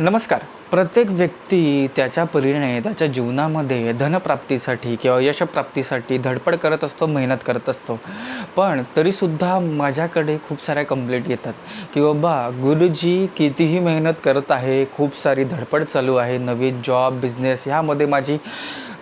नमस्कार. प्रत्येक व्यक्ती त्याच्या परीने त्याच्या जीवनामध्ये धनप्राप्तीसाठी किंवा यशप्राप्तीसाठी धडपड करत असतो मेहनत करत असतो. पण तरीसुद्धा माझ्याकडे खूप साऱ्या कंप्लेंट येतात की बाबा गुरुजी कितीही मेहनत करत आहे खूप सारी धडपड चालू आहे नवीन जॉब बिझनेस ह्यामध्ये माझी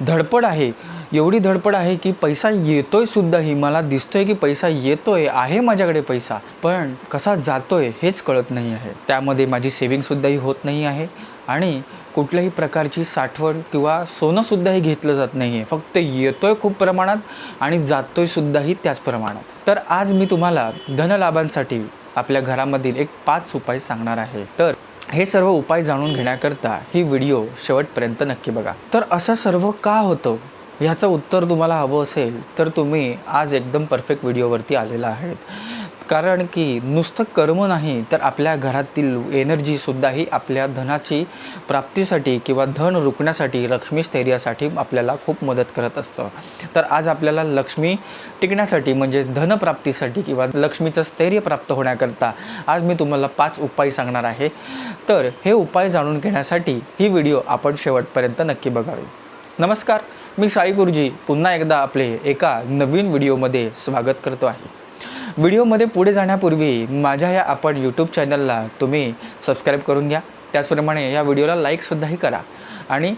धडपड आहे. एवढी धडपड आहे की पैसा येतोय सुद्धाही मला दिसतोय की पैसा येतोय आहे माझ्याकडे पैसा. पण कसा जातोय हेच कळत नाही आहे. त्यामध्ये माझी सेविंगसुद्धाही होत नाही आहे आणि कुठल्याही प्रकारची साठवण किंवा सोनंसुद्धाही घेतलं जात नाही आहे. फक्त येतोय खूप प्रमाणात आणि जातोय सुद्धाही त्याच प्रमाणात. तर आज मी तुम्हाला धनलाभांसाठी आपल्या घरामधील एक पाच उपाय सांगणार आहे. तर हे सर्व उपाय जाणून घेण्याकरता ही व्हिडिओ शेवटपर्यंत नक्की बघा. तर असं सर्व का होतं? ह्याचं उत्तर तुम्हाला हवं असेल तर तुम्ही आज एकदम परफेक्ट व्हिडिओवरती आलेला आहेत. कारण की नुसतं कर्म नाही तर आपल्या घरातील एनर्जीसुद्धाही आपल्या धनाची प्राप्तीसाठी किंवा धन रुकण्यासाठी लक्ष्मी स्थैर्यासाठी आपल्याला खूप मदत करत असतं. तर आज आपल्याला लक्ष्मी टिकण्यासाठी म्हणजे धनप्राप्तीसाठी किंवा लक्ष्मीचं स्थैर्य प्राप्त होण्याकरता आज मी तुम्हाला पाच उपाय सांगणार आहे. तर हे उपाय जाणून घेण्यासाठी ही व्हिडिओ आपण शेवटपर्यंत नक्की बघावी. नमस्कार मी साई गुरुजी. पुन्हा एकदा आपले एका नवीन व्हिडिओमध्ये स्वागत करतो आहे. व्हिडिओमध्ये पुढे जाण्यापूर्वी माझ्या या आपण यूट्यूब चॅनलला तुम्ही सबस्क्राईब करून घ्या. त्याचप्रमाणे या व्हिडिओला लाईकसुद्धाही करा. आणि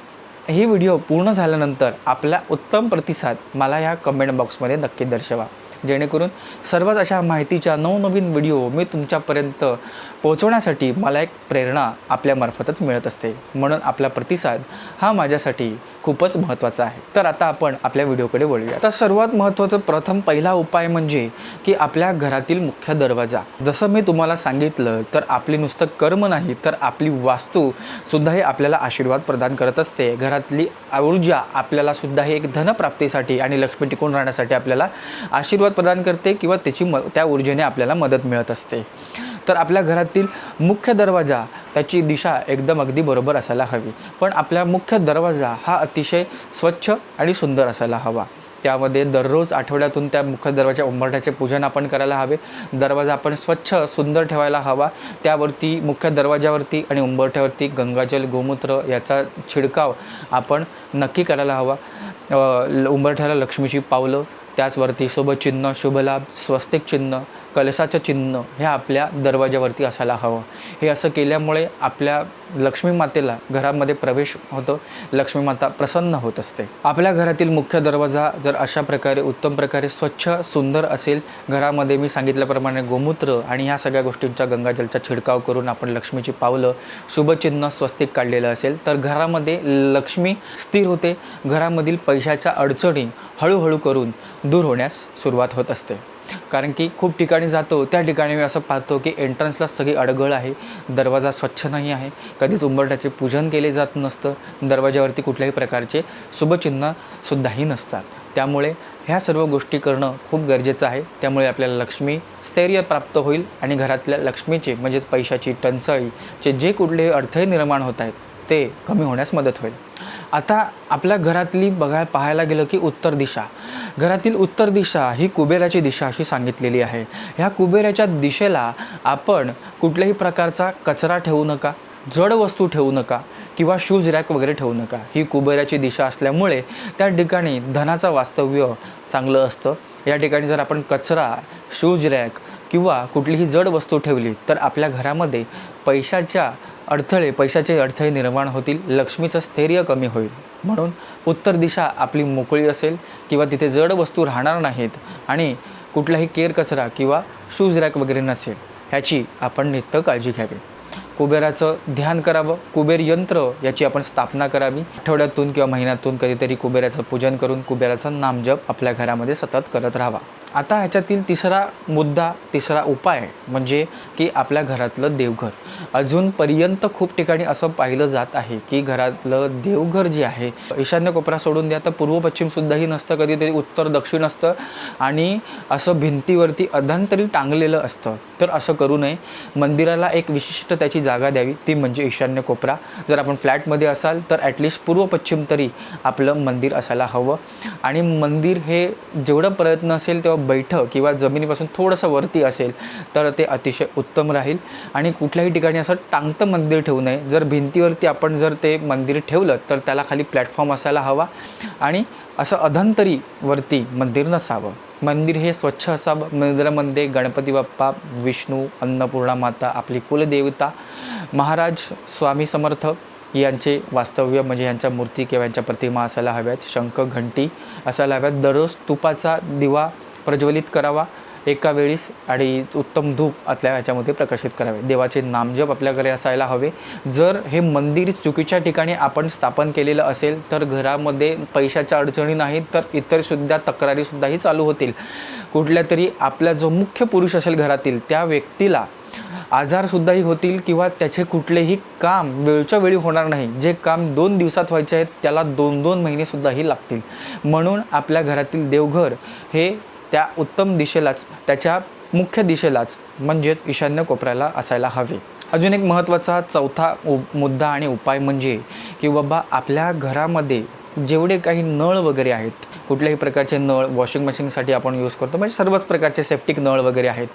ही व्हिडिओ पूर्ण झाल्यानंतर आपला उत्तम प्रतिसाद मला या कमेंट बॉक्समध्ये नक्की दर्शवा. जेणेकरून सर्वच अशा माहितीच्या नवनवीन व्हिडिओ मी तुमच्यापर्यंत पोहोचवण्यासाठी मला एक प्रेरणा आपल्यामार्फतच मिळत असते. म्हणून आपला प्रतिसाद हा माझ्यासाठी खूपच महत्त्वाचं आहे. तर आता आपण आपल्या व्हिडिओकडे वळूया तर सर्वात महत्त्वाचं प्रथम पहिला उपाय म्हणजे की आपल्या घरातील मुख्य दरवाजा. जसं मी तुम्हाला सांगितलं तर आपली नुसतं कर्म नाही तर आपली वास्तूसुद्धा हे आपल्याला आशीर्वाद प्रदान करत असते. घरातली ऊर्जा आपल्याला सुद्धा हे एक धनप्राप्तीसाठी आणि लक्ष्मी टिकून राहण्यासाठी आपल्याला आशीर्वाद प्रदान करते किंवा त्याची म त्या ऊर्जेने आपल्याला मदत मिळत असते. तर आपल्या घरातील मुख्य दरवाजा त्याची दिशा एकदम अगदी बरोबर असायला हवी. पण आपला मुख्य दरवाजा हा अतिशय स्वच्छ आणि सुंदर असायला हवा. त्यामध्ये दररोज आठवड्यातून त्या मुख्य दरवाजा उंबरठ्याचे पूजन आपण करायला हवे. दरवाजा आपण स्वच्छ सुंदर ठेवायला हवा. त्यावरती मुख्य दरवाजावरती आणि उंबरठ्यावरती गंगाजल गोमूत्र याचा छिडकाव आपण नक्की करायला हवा. उंबरठ्याला लक्ष्मीची पावलं त्याचवरती शुभचिन्ह शुभलाभ स्वस्तिक चिन्ह कलशाचं चिन्ह हे आपल्या दरवाजावरती असायला हवं. हे असं केल्यामुळे आपल्या लक्ष्मी मातेला घरामध्ये प्रवेश होतो. लक्ष्मी माता प्रसन्न होत असते. आपल्या घरातील मुख्य दरवाजा जर अशा प्रकारे उत्तम प्रकारे स्वच्छ सुंदर असेल घरामध्ये मी सांगितल्याप्रमाणे गोमूत्र आणि ह्या सगळ्या गोष्टींचा गंगाजलचा छिडकाव करून आपण लक्ष्मीची पावलं शुभचिन्ह स्वस्तिक काढलेलं असेल तर घरामध्ये लक्ष्मी स्थिर होते. घरामधील पैशाच्या अडचणी हळूहळू करून दूर होण्यास सुरुवात होत असते. कारण की खूप ठिकाणी जातो त्या ठिकाणी मी असं पाहतो की एंट्रन्सला सगळी अडगळ आहे. दरवाजा स्वच्छ नाही आहे. कधीच उंबरठ्याचे पूजन केले जात नसतं. दरवाजावरती कुठल्याही प्रकारचे शुभचिन्हसुद्धाही नसतात. त्यामुळे ह्या सर्व गोष्टी करणं खूप गरजेचं आहे. त्यामुळे आपल्याला लक्ष्मी स्थैर्य प्राप्त होईल आणि घरातल्या लक्ष्मीचे म्हणजेच पैशाची टंचाईचे जे कुठले अडथळे निर्माण होत आहेत ते कमी होण्यास मदत होईल. आता आपल्या घरातली बघाय पाहायला गेलं की उत्तर दिशा. घरातील उत्तर दिशा ही कुबेराची दिशा अशी सांगितलेली आहे. ह्या कुबेराच्या दिशेला आपण कुठल्याही प्रकारचा कचरा ठेवू नका जड वस्तू ठेवू नका किंवा शूज रॅक वगैरे ठेवू नका. ही कुबेराची दिशा असल्यामुळे त्या ठिकाणी धनाचं वास्तव्य चांगलं असतं. या ठिकाणी जर आपण कचरा शूज रॅक किंवा कुठलीही जड वस्तू ठेवली तर आपल्या घरामध्ये पैशाच्या अडथळे पैशाचे अडथळे निर्माण होतील लक्ष्मीचं स्थैर्य कमी होईल. म्हणून उत्तर दिशा आपली मोकळी असेल किंवा तिथे जड वस्तू राहणार नाहीत आणि कुठलाही केर कचरा किंवा शूज रॅक वगैरे नसेल ह्याची आपण नित्य काळजी घ्यावी. कुबेराचं ध्यान करावं कुबेर यंत्र याची आपण स्थापना करावी. आठवड्यातून किंवा महिन्यातून कधीतरी कुबेराचं पूजन करून कुबेराचा नामजप आपल्या घरामध्ये सतत करत राहावा. आता ह्याच्यातील तिसरा मुद्दा तिसरा उपाय म्हणजे की आपल्या घरातलं देवघर. अजूनपर्यंत खूप ठिकाणी असं पाहिलं जात आहे की घरातलं देवघर जे आहे ईशान्य कोपरा सोडून द्या तर पूर्व पश्चिमसुद्धाही नसतं कधीतरी उत्तर दक्षिण असतं आणि असं भिंतीवरती अधांतरी टांगलेलं असतं. तर असं करू नये. मंदिराला एक विशिष्ट त्याची जागा द्यावी ती म्हणजे ईशान्य कोपरा. जर आपण फ्लॅटमध्ये असाल तर ॲटलिस्ट पूर्व पश्चिम तरी आपलं मंदिर असायला हवं. आणि मंदिर हे जेवढं प्रयत्न असेल तेव्हा बैठं किंवा जमिनीपासून थोडंसं वरती असेल तर ते अतिशय उत्तम राहील. आणि कुठल्याही ठिकाणी असं टांगतं मंदिर ठेवू नये. जर भिंतीवरती आपण जर ते मंदिर ठेवलं तर त्याला खाली प्लॅटफॉर्म असायला हवा. आणि असं अधंतरी वरती मंदिर नसावं. मंदिर हे स्वच्छ असावं. मंदिरामध्ये गणपती बाप्पा विष्णू अन्नपूर्णा माता आपली कुलदेवता महाराज स्वामी समर्थ यांचे वास्तव्य म्हणजे यांच्या मूर्ती किंवा यांच्या प्रतिमा असायला हव्यात. शंख घंटी असायला हव्यात. दररोज तुपाचा दिवा प्रज्वलित करावा एका वेळीस आणि उत्तम धूप आपल्या ह्याच्यामध्ये प्रकाशित करावे. देवाचे नामजप आपल्याकडे असायला हवे. जर हे मंदिर चुकीच्या ठिकाणी आपण स्थापन केलेलं असेल तर घरामध्ये पैशाच्या अडचणी नाहीत तर इतरसुद्धा तक्रारीसुद्धाही चालू होतील. कुठल्या तरी आपला जो मुख्य पुरुष असेल घरातील त्या व्यक्तीला आजारसुद्धाही होतील किंवा त्याचे कुठलेही काम वेळच्या वेळी होणार नाही. जे काम दोन दिवसात व्हायचे आहेत त्याला दोन दोन महिनेसुद्धाही लागतील. म्हणून आपल्या घरातील देवघर हे त्या उत्तम दिशेलाच त्याच्या मुख्य दिशेलाच म्हणजेच ईशान्य कोपऱ्याला असायला हवे. अजून एक महत्त्वाचा चौथा उ मुद्दा आणि उपाय म्हणजे की बाबा आपल्या घरामध्ये जेवढे काही नळ वगैरे आहेत कुठल्याही प्रकारचे नळ वॉशिंग मशीनसाठी आपण यूज करतो म्हणजे सर्वच प्रकारचे सेफ्टिक नळ वगैरे आहेत.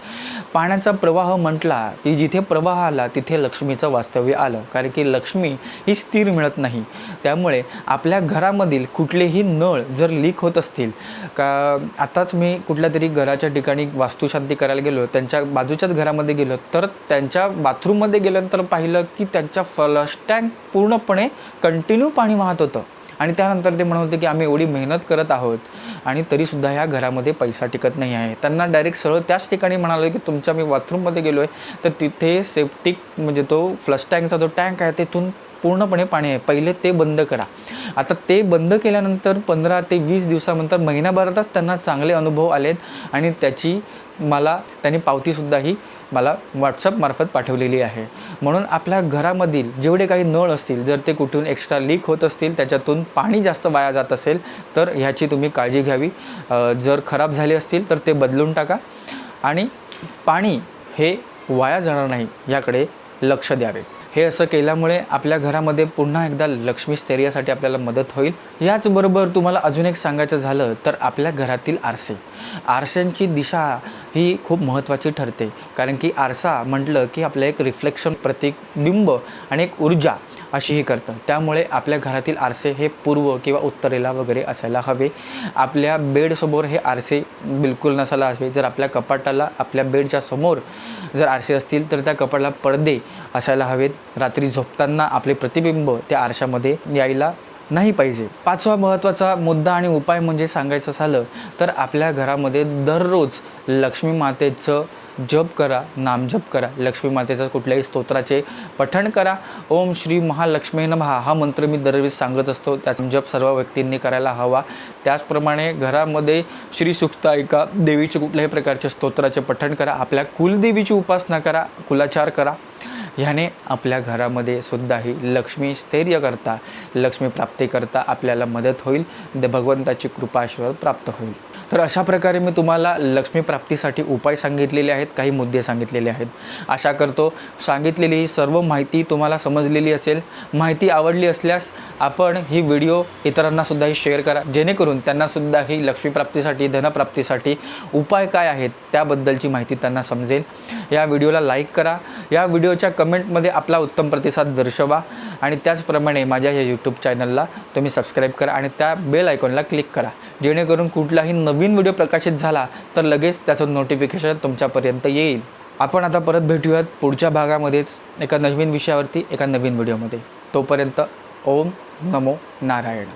पाण्याचा प्रवाह म्हटला की जिथे प्रवाह आला तिथे लक्ष्मीचं वास्तव्य आलं. कारण की लक्ष्मी ही स्थिर मिळत नाही. त्यामुळे आपल्या घरामधील कुठलेही नळ जर लीक होत असतील का आताच मी कुठल्या तरी घराच्या ठिकाणी वास्तुशांती करायला गेलो त्यांच्या बाजूच्याच घरामध्ये गेलो तर त्यांच्या बाथरूममध्ये गेल्यानंतर पाहिलं की त्यांच्या फ्लश टँक पूर्णपणे कंटिन्यू पाणी वाहत होतं. आणि त्यानंतर ते म्हणत होते की आम्ही एवढी मेहनत करत आहोत आणि तरीसुद्धा ह्या घरामध्ये पैसा टिकत नाही आहे. त्यांना डायरेक्ट सरळ त्याच ठिकाणी म्हणालो की तुमच्या मी बाथरूममध्ये गेलो आहे तर तिथे सेफ्टिक म्हणजे तो फ्लश टँकचा जो टँक आहे तिथून पूर्णपणे पाणी आहे. पहिले ते बंद करा. आता ते बंद केल्यानंतर पंधरा ते वीस दिवसानंतर महिनाभरातच त्यांना चांगले अनुभव आलेत आणि त्याची मला त्यांनी पावतीसुद्धाही मला व्हॉट्सअपमार्फत पाठवलेली आहे. म्हणून आपल्या घरामधील जेवढे काही नळ असतील जर ते कुठून एक्स्ट्रा लीक होत असतील त्याच्यातून पाणी जास्त वाया जात असेल तर ह्याची तुम्ही काळजी घ्यावी. जर खराब झाले असतील तर ते बदलून टाका. आणि पाणी हे वाया जाणार नाही याकडे लक्ष द्यावे. हे असं केल्यामुळे आपल्या घरामध्ये पुन्हा एकदा लक्ष्मी स्थैर्यासाठी आपल्याला मदत होईल. याचबरोबर तुम्हाला अजून एक सांगायचं झालं तर आपल्या घरातील आरसे. आरशांची दिशा ही खूप महत्त्वाची ठरते. कारण की आरसा म्हटलं की आपलं एक रिफ्लेक्शन प्रतिबिंब आणि एक ऊर्जा. अशीही करतं त्यामुळे आपल्या घरातील आरसे हे पूर्व किंवा उत्तरेला वगैरे असायला हवे. आपल्या बेडसमोर हे आरसे बिलकुल नसायला हवे. जर आपल्या कपाटाला आपल्या बेडच्या समोर जर आरसे असतील तर त्या कपाटाला पडदे असायला हवेत. रात्री झोपताना आपले प्रतिबिंब त्या आरशामध्ये यायला नाही पाहिजे. पाचवा महत्त्वाचा मुद्दा आणि उपाय म्हणजे सांगायचं झालं तर आपल्या घरामध्ये दररोज लक्ष्मी मातेचं जप करा नामजप करा लक्ष्मी मातेचं कुठल्याही स्तोत्राचे पठण करा. ओम श्री महालक्ष्मी नमहा हा मंत्र मी दरवेळेस सांगत असतो. त्याचा जप सर्व व्यक्तींनी करायला हवा. त्याचप्रमाणे घरामध्ये श्री सुक्त एका देवीचे कुठल्याही प्रकारचे स्तोत्राचे पठण करा. आपल्या कुलदेवीची उपासना करा कुलाचार करा. ह्याने आपल्या घरामध्ये सुद्धाही लक्ष्मी स्थैर्य करता लक्ष्मी प्राप्ती करता आपल्याला मदत होईल. द भगवंताची कृपा आशीर्वाद प्राप्त होईल. तर अशा प्रकारे मी तुम्हाला लक्ष्मीप्राप्तीसाठी उपाय सांगितलेले आहेत काही मुद्दे सांगितलेले आहेत. आशा करतो सांगितलेली ही सर्व माहिती तुम्हाला समजलेली असेल. माहिती आवडली असल्यास आपण ही व्हिडिओ इतरांनासुद्धाही शेअर करा. जेणेकरून त्यांनासुद्धा ही लक्ष्मीप्राप्तीसाठी धनप्राप्तीसाठी उपाय काय आहेत त्याबद्दलची माहिती त्यांना समजेल. या व्हिडिओला लाईक करा. या व्हिडिओच्या कमेंटमध्ये आपला उत्तम प्रतिसाद दर्शवा. आणि त्याचप्रमाणे माझ्या या यूट्यूब चॅनलला तुम्ही सबस्क्राईब करा आणि त्या बेल आयकॉनला क्लिक करा. जेणेकरून कुठलाही नवीन व्हिडिओ प्रकाशित झाला तर लगेच त्याचं नोटिफिकेशन तुमच्यापर्यंत येईल. आपण आता परत भेटूयात पुढच्या भागामध्येच एका नवीन विषयावरती एका नवीन व्हिडिओमध्ये तोपर्यंत ओम नमो नारायण.